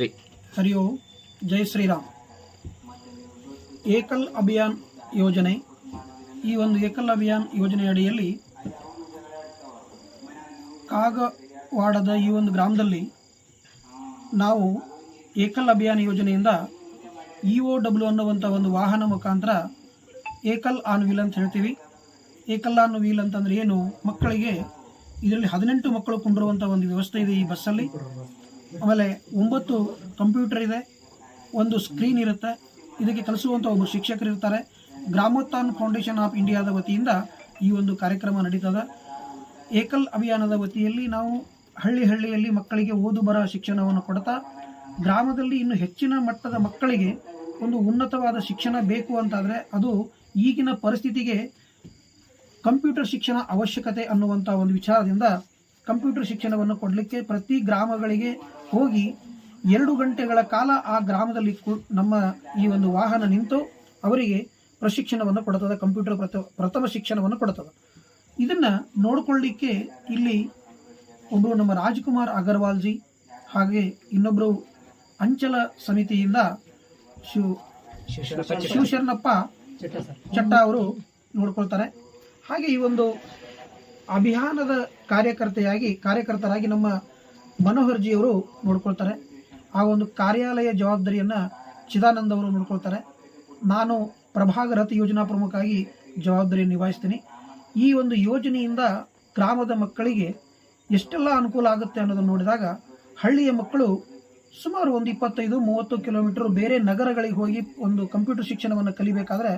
ರೀ ಹರಿ ಓಂ. ಜೈ ಶ್ರೀರಾಮ್. ಏಕಲ್ ಅಭಿಯಾನ್ ಯೋಜನೆ. ಈ ಒಂದು ಏಕಲ್ ಅಭಿಯಾನ್ ಯೋಜನೆ ಅಡಿಯಲ್ಲಿ ಕಾಗವಾಡದ ಈ ಒಂದು ಗ್ರಾಮದಲ್ಲಿ ನಾವು ಏಕಲ್ ಅಭಿಯಾನ್ ಯೋಜನೆಯಿಂದ ಇ ಒ ಡಬ್ಲ್ಯೂ ಅನ್ನುವಂಥ ಒಂದು ವಾಹನ ಮುಖಾಂತರ ಏಕಲ್ ಆನ್ ವೀಲ್ ಅಂತ ಹೇಳ್ತೀವಿ. ಏಕಲ್ ಆನ್ ವೀಲ್ ಅಂತಂದ್ರೆ ಏನು? ಮಕ್ಕಳಿಗೆ ಇದರಲ್ಲಿ ಹದಿನೆಂಟು ಮಕ್ಕಳು ಕುಂಡಿರುವಂಥ ಒಂದು ವ್ಯವಸ್ಥೆ ಇದೆ ಈ ಬಸ್ಸಲ್ಲಿ. ಆಮೇಲೆ ಒಂಬತ್ತು ಕಂಪ್ಯೂಟರ್ ಇದೆ, ಒಂದು ಸ್ಕ್ರೀನ್ ಇರುತ್ತೆ. ಇದಕ್ಕೆ ಕಲಿಸುವಂಥ ಒಬ್ಬ ಶಿಕ್ಷಕರು ಇರ್ತಾರೆ. ಗ್ರಾಮೋತ್ಥಾನ್ ಫೌಂಡೇಶನ್ ಆಫ್ ಇಂಡಿಯಾದ ವತಿಯಿಂದ ಈ ಒಂದು ಕಾರ್ಯಕ್ರಮ ನಡೀತದೆ. ಏಕಲ್ ಅಭಿಯಾನದ ವತಿಯಲ್ಲಿ ನಾವು ಹಳ್ಳಿ ಹಳ್ಳಿಯಲ್ಲಿ ಮಕ್ಕಳಿಗೆ ಓದು ಬರಹ ಶಿಕ್ಷಣವನ್ನು ಕೊಡ್ತಾ, ಗ್ರಾಮದಲ್ಲಿ ಇನ್ನು ಹೆಚ್ಚಿನ ಮಟ್ಟದ ಮಕ್ಕಳಿಗೆ ಒಂದು ಉನ್ನತವಾದ ಶಿಕ್ಷಣ ಬೇಕು ಅಂತಾದರೆ ಅದು ಈಗಿನ ಪರಿಸ್ಥಿತಿಗೆ ಕಂಪ್ಯೂಟರ್ ಶಿಕ್ಷಣ ಅವಶ್ಯಕತೆ ಅನ್ನುವಂಥ ಒಂದು ವಿಚಾರದಿಂದ ಕಂಪ್ಯೂಟರ್ ಶಿಕ್ಷಣವನ್ನು ಕೊಡಲಿಕ್ಕೆ ಪ್ರತಿ ಗ್ರಾಮಗಳಿಗೆ ಹೋಗಿ ಎರಡು ಗಂಟೆಗಳ ಕಾಲ ಆ ಗ್ರಾಮದಲ್ಲಿ ನಮ್ಮ ಈ ಒಂದು ವಾಹನ ನಿಂತು ಅವರಿಗೆ ಪ್ರಶಿಕ್ಷಣವನ್ನು ಕೊಡ್ತದೆ ಕಂಪ್ಯೂಟರ್ ಪ್ರಥ ಪ್ರಥಮ ಶಿಕ್ಷಣವನ್ನು ಕೊಡ್ತದೆ. ಇದನ್ನ ನೋಡಿಕೊಳ್ಳಿಕ್ಕೆ ಇಲ್ಲಿ ಒಬ್ಬರು ನಮ್ಮ ರಾಜ್ಕುಮಾರ್ ಅಗರ್ವಾಲ್ಜಿ ಹಾಗೆ ಇನ್ನೊಬ್ಬರು ಅಂಚಲ ಸಮಿತಿಯಿಂದ ಶಿವ ಶಿವಶರಣಪ್ಪ ಚಟ್ಟ ಅವರು ನೋಡ್ಕೊಳ್ತಾರೆ. ಹಾಗೆ ಈ ಒಂದು ಅಭಿಯಾನದ ಕಾರ್ಯಕರ್ತೆಯಾಗಿ, ಕಾರ್ಯಕರ್ತರಾಗಿ ನಮ್ಮ ಮನೋಹರ್ಜಿಯವರು ನೋಡ್ಕೊಳ್ತಾರೆ. ಆ ಒಂದು ಕಾರ್ಯಾಲಯ ಜವಾಬ್ದಾರಿಯನ್ನು ಚಿದಾನಂದ ಅವರು ನೋಡ್ಕೊಳ್ತಾರೆ. ನಾನು ಪ್ರಭಾಗ ರಥ ಯೋಜನಾ ಪ್ರಮುಖಾಗಿ ಜವಾಬ್ದಾರಿಯನ್ನು ನಿಭಾಯಿಸ್ತೀನಿ. ಈ ಒಂದು ಯೋಜನೆಯಿಂದ ಗ್ರಾಮದ ಮಕ್ಕಳಿಗೆ ಎಷ್ಟೆಲ್ಲ ಅನುಕೂಲ ಆಗುತ್ತೆ ಅನ್ನೋದನ್ನು ನೋಡಿದಾಗ ಹಳ್ಳಿಯ ಮಕ್ಕಳು ಸುಮಾರು ಒಂದು ಇಪ್ಪತ್ತೈದು, ಮೂವತ್ತು ಕಿಲೋಮೀಟರ್ ಬೇರೆ ನಗರಗಳಿಗೆ ಹೋಗಿ ಒಂದು ಕಂಪ್ಯೂಟರ್ ಶಿಕ್ಷಣವನ್ನು ಕಲಿಬೇಕಾದ್ರೆ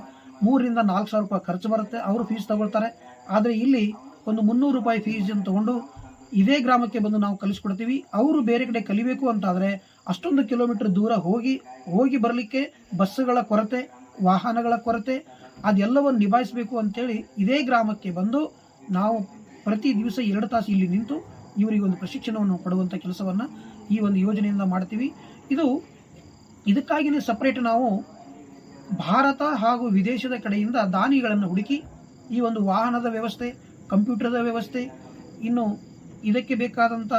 ಮೂರರಿಂದ ನಾಲ್ಕು ಸಾವಿರ ರೂಪಾಯಿ ಖರ್ಚು ಬರುತ್ತೆ. ಅವರು ಫೀಸ್ ತಗೊಳ್ತಾರೆ. ಆದರೆ ಇಲ್ಲಿ ಒಂದು ಮುನ್ನೂರು ರೂಪಾಯಿ ಫೀಸ್ ತಗೊಂಡು ಇದೇ ಗ್ರಾಮಕ್ಕೆ ಬಂದು ನಾವು ಕಲಿಸ್ಕೊಡ್ತೀವಿ. ಅವರು ಬೇರೆ ಕಡೆ ಕಲಿಬೇಕು ಅಂತಾದರೆ ಅಷ್ಟೊಂದು ಕಿಲೋಮೀಟರ್ ದೂರ ಹೋಗಿ ಹೋಗಿ ಬರಲಿಕ್ಕೆ ಬಸ್ಸುಗಳ ಕೊರತೆ, ವಾಹನಗಳ ಕೊರತೆ, ಅದೆಲ್ಲವನ್ನು ನಿಭಾಯಿಸಬೇಕು ಅಂತೇಳಿ ಇದೇ ಗ್ರಾಮಕ್ಕೆ ಬಂದು ನಾವು ಪ್ರತಿ ದಿವಸ ಎರಡು ತಾಸು ಇಲ್ಲಿ ನಿಂತು ಇವರಿಗೆ ಒಂದು ಪ್ರಶಿಕ್ಷಣವನ್ನು ಕೊಡುವಂಥ ಕೆಲಸವನ್ನು ಈ ಒಂದು ಯೋಜನೆಯಿಂದ ಮಾಡ್ತೀವಿ. ಇದು ಇದಕ್ಕಾಗಿಯೇ ಸಪ್ರೇಟ್ ನಾವು ಭಾರತ ಹಾಗೂ ವಿದೇಶದ ಕಡೆಯಿಂದ ದಾನಿಗಳನ್ನು ಹುಡುಕಿ ಈ ಒಂದು ವಾಹನದ ವ್ಯವಸ್ಥೆ ಕಂಪ್ಯೂಟರ್ದ ವ್ಯವಸ್ಥೆ, ಇನ್ನು ಇದಕ್ಕೆ ಬೇಕಾದಂಥ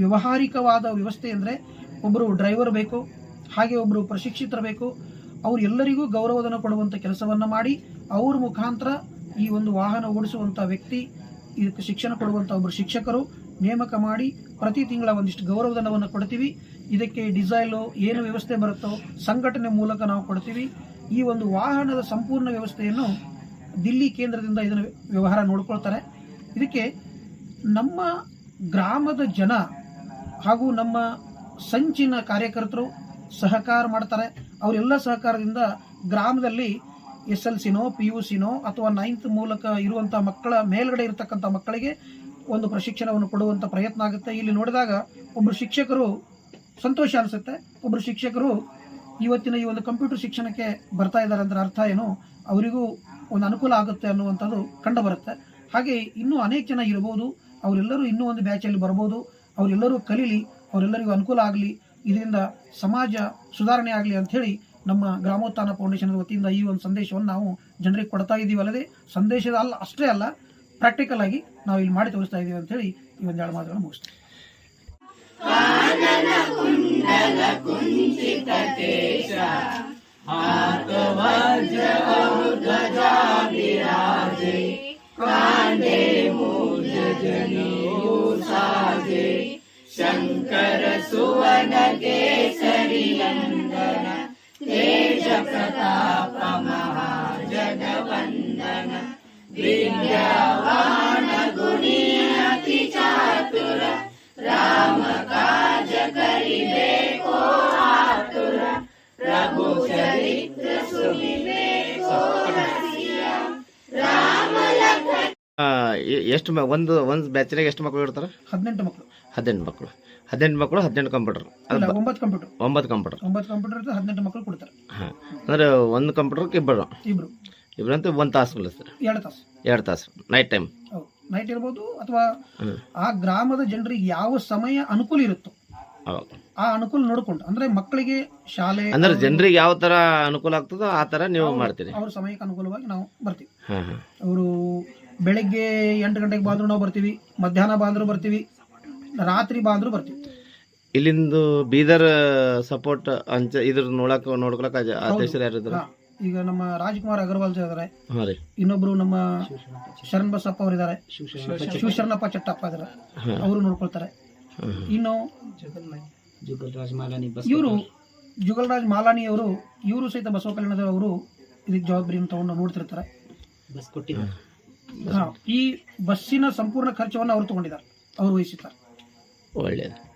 ವ್ಯವಹಾರಿಕವಾದ ವ್ಯವಸ್ಥೆ ಅಂದರೆ ಒಬ್ಬರು ಡ್ರೈವರ್ ಬೇಕು, ಹಾಗೆ ಒಬ್ಬರು ಪ್ರಶಿಕ್ಷಿತರು ಬೇಕು ಅವರೆಲ್ಲರಿಗೂ ಗೌರವಧನ ಕೊಡುವಂಥ ಕೆಲಸವನ್ನು ಮಾಡಿ, ಅವ್ರ ಮುಖಾಂತರ ಈ ಒಂದು ವಾಹನ ಓಡಿಸುವಂಥ ವ್ಯಕ್ತಿ, ಇದಕ್ಕೆ ಶಿಕ್ಷಣ ಕೊಡುವಂಥ ಒಬ್ಬರು ಶಿಕ್ಷಕರು ನೇಮಕ ಮಾಡಿ, ಪ್ರತಿ ತಿಂಗಳ ಒಂದಿಷ್ಟು ಗೌರವಧನವನ್ನು ಕೊಡ್ತೀವಿ. ಇದಕ್ಕೆ ಡಿಸೈಲು ಏನು ವ್ಯವಸ್ಥೆ ಬರುತ್ತೋ ಸಂಘಟನೆ ಮೂಲಕ ನಾವು ಕೊಡ್ತೀವಿ. ಈ ಒಂದು ವಾಹನದ ಸಂಪೂರ್ಣ ವ್ಯವಸ್ಥೆಯನ್ನು ದಿಲ್ಲಿ ಕೇಂದ್ರದಿಂದ ಇದನ್ನು ವ್ಯವಹಾರ ನೋಡ್ಕೊಳ್ತಾರೆ. ಇದಕ್ಕೆ ನಮ್ಮ ಗ್ರಾಮದ ಜನ ಹಾಗೂ ನಮ್ಮ ಸಂಚಿನ ಕಾರ್ಯಕರ್ತರು ಸಹಕಾರ ಮಾಡ್ತಾರೆ. ಅವರೆಲ್ಲ ಸಹಕಾರದಿಂದ ಗ್ರಾಮದಲ್ಲಿ ಎಸ್ ಎಲ್ ಸಿನೋ, ಪಿ ಯು ಸಿನೋ ಅಥವಾ ನೈನ್ತ್ ಮೂಲಕ ಇರುವಂಥ ಮಕ್ಕಳ ಮೇಲ್ಗಡೆ ಇರತಕ್ಕಂಥ ಮಕ್ಕಳಿಗೆ ಒಂದು ಪ್ರಶಿಕ್ಷಣವನ್ನು ಕೊಡುವಂಥ ಪ್ರಯತ್ನ ಆಗುತ್ತೆ. ಇಲ್ಲಿ ನೋಡಿದಾಗ ಒಬ್ಬರು ಶಿಕ್ಷಕರು ಸಂತೋಷ ಅನಿಸುತ್ತೆ. ಒಬ್ಬರು ಶಿಕ್ಷಕರು ಇವತ್ತಿನ ಈ ಒಂದು ಕಂಪ್ಯೂಟರ್ ಶಿಕ್ಷಣಕ್ಕೆ ಬರ್ತಾ ಇದ್ದಾರೆ ಅಂದ್ರೆ ಅರ್ಥ ಏನು? ಅವರಿಗೂ ಒಂದು ಅನುಕೂಲ ಆಗುತ್ತೆ ಅನ್ನುವಂಥದ್ದು ಕಂಡು ಬರುತ್ತೆ ಹಾಗೆ ಇನ್ನೂ ಅನೇಕ ಜನ ಇರ್ಬೋದು ಅವರೆಲ್ಲರೂ ಇನ್ನೂ ಒಂದು ಬ್ಯಾಚಲ್ಲಿ ಬರ್ಬೋದು, ಅವರೆಲ್ಲರೂ ಕಲೀಲಿ, ಅವರೆಲ್ಲರಿಗೂ ಅನುಕೂಲ ಆಗಲಿ, ಇದರಿಂದ ಸಮಾಜ ಸುಧಾರಣೆ ಆಗಲಿ ಅಂಥೇಳಿ ನಮ್ಮ ಗ್ರಾಮೋತ್ಥಾನ ಫೌಂಡೇಶನ್ ವತಿಯಿಂದ ಈ ಒಂದು ಸಂದೇಶವನ್ನು ನಾವು ಜನರಿಗೆ ಕೊಡ್ತಾ ಇದ್ದೀವಲ್ಲದೆ, ಸಂದೇಶದ ಅಲ್ಲ, ಅಷ್ಟೇ ಅಲ್ಲ ಪ್ರಾಕ್ಟಿಕಲ್ ಆಗಿ ನಾವು ಇಲ್ಲಿ ಮಾಡಿ ತೋರಿಸ್ತಾ ಇದ್ದೀವಿ ಅಂತೇಳಿ ಈ ಒಂದು ಎರಡು ಮಾತುಗಳನ್ನು ಮುಗಿಸ್ತೀವಿ देवो जनौ साये शङ्कर सुवर्णके सरिलन्दन एष प्रतापमाजन वन्दन विद्यावा ಎಷ್ಟು ಮ- ಒಂದು ಒಂದು ಬ್ಯಾಚ್ನಾಗ ಎಷ್ಟು ಮಕ್ಕಳು ಇರ್ತಾರೆ? ಹದಿನೆಂಟು ಮಕ್ಕಳು ಹದಿನೆಂಟು ಮಕ್ಕಳು ಹದಿನೆಂಟು ಮಕ್ಕಳು ಹದಿನೆಂಟು ಕಂಪ್ಯೂಟರ್ ಅಲ್ಲ ಒಂಬತ್ತು ಕಂಪ್ಯೂಟರ್ ಒಂಬತ್ತು ಕಂಪ್ಯೂಟರ್ ಒಂಬತ್ತು ಕಂಪ್ಯೂಟರ್ ಇರ್ತದೆ ಹದಿನೆಂಟು ಮಕ್ಕಳು ಕೊಡ್ತಾರೆ. ಹಾಂ. ಅಂದರೆ ಒಂದು ಕಂಪ್ಯೂಟರ್ಗೆ ಇಬ್ಬರು ಇಬ್ರು. ಇಬ್ಬರಂತೂ ಒಂದು ತಾಸು ಕಲಿಸ್ತಾರೆ ಎರಡು ತಾಸು. ಎರಡು ತಾಸು. ನೈಟ್ ಟೈಮ್ ಹೌದು. ನೈಟ್ ಇರ್ಬೋದು ಅಥವಾ ಆ ಗ್ರಾಮದ ಜನರಿಗೆ ಯಾವ ಸಮಯ ಅನುಕೂಲ ಇರುತ್ತೋ ಅವಾಗ ಆ ಅನುಕೂಲ ನೋಡ್ಕೊಂಡು ಅಂದ್ರೆ ಮಕ್ಕಳಿಗೆ ಶಾಲೆ ಅಂದ್ರೆ ಜನರಿಗೆ ಯಾವ ಥರ ಅನುಕೂಲ ಆಗ್ತದೋ ಆ ಥರ ನೀವು ಮಾಡ್ತೀರಿ. ಅವ್ರ ಸಮಯಕ್ಕೆ ಅನುಕೂಲವಾಗಿ ನಾವು ಬರ್ತೀವಿ. ಹಾಂ ಹಾಂ ಅವರು ಬೆಳಗ್ಗೆ ಎಂಟು ಗಂಟೆಗೆ ಬಂದರೂ ನಾವು ಬರ್ತೀವಿ ಮಧ್ಯಾಹ್ನ ಬಂದರೂ ಬರ್ತೀವಿ ರಾತ್ರಿ ಬಂದರೂ ಬರ್ತೀವಿ. ಇಲ್ಲಿಂದು ಬೀದರ್ ಸಪೋರ್ಟ್ ಅಂಚ ಇದ್ರ ನೋಡಕ್ ನೋಡ್ಕೊಳಕ್ ಅಧ್ಯಕ್ಷರು ಹಾ, ಈಗ ನಮ್ಮ ರಾಜ್ಕುಮಾರ್ ಅಗರ್ವಾಲ್ ಇದ್ದಾರೆ ಹಾಂ ರೀ. ಇನ್ನೊಬ್ರು ನಮ್ಮ ಶರಣ್ ಬಸಪ್ಪ ಅವರಿದ್ದಾರೆ ಶಿವಶರಣಪ್ಪ ಚಟ್ಟಪ್ಪ ಇದ್ದಾರೆ ಹಾಂ. ಅವರು ನೋಡ್ಕೊಳ್ತಾರೆ. ಇನ್ನು ಇವರು ಜುಗಲ್ರಾಜ್ ಮಾಲಾನಿ ಅವರು ಇವರು ಸಹಿತ ಬಸವ ಕಲ್ಯಾಣದವರು ಇದಕ್ಕೆ ಜವಾಬ್ದಾರಿಯನ್ನು ತಗೊಂಡು ನೋಡ್ತಿರ್ತಾರೆ. ಈ ಬಸ್ಸಿನ ಸಂಪೂರ್ಣ ಖರ್ಚವನ್ನು ಅವರು ತಗೊಂಡಿದ್ದಾರೆ ಅವರು ವಹಿಸಿದ್ದಾರೆ. ಒಳ್ಳೇದು.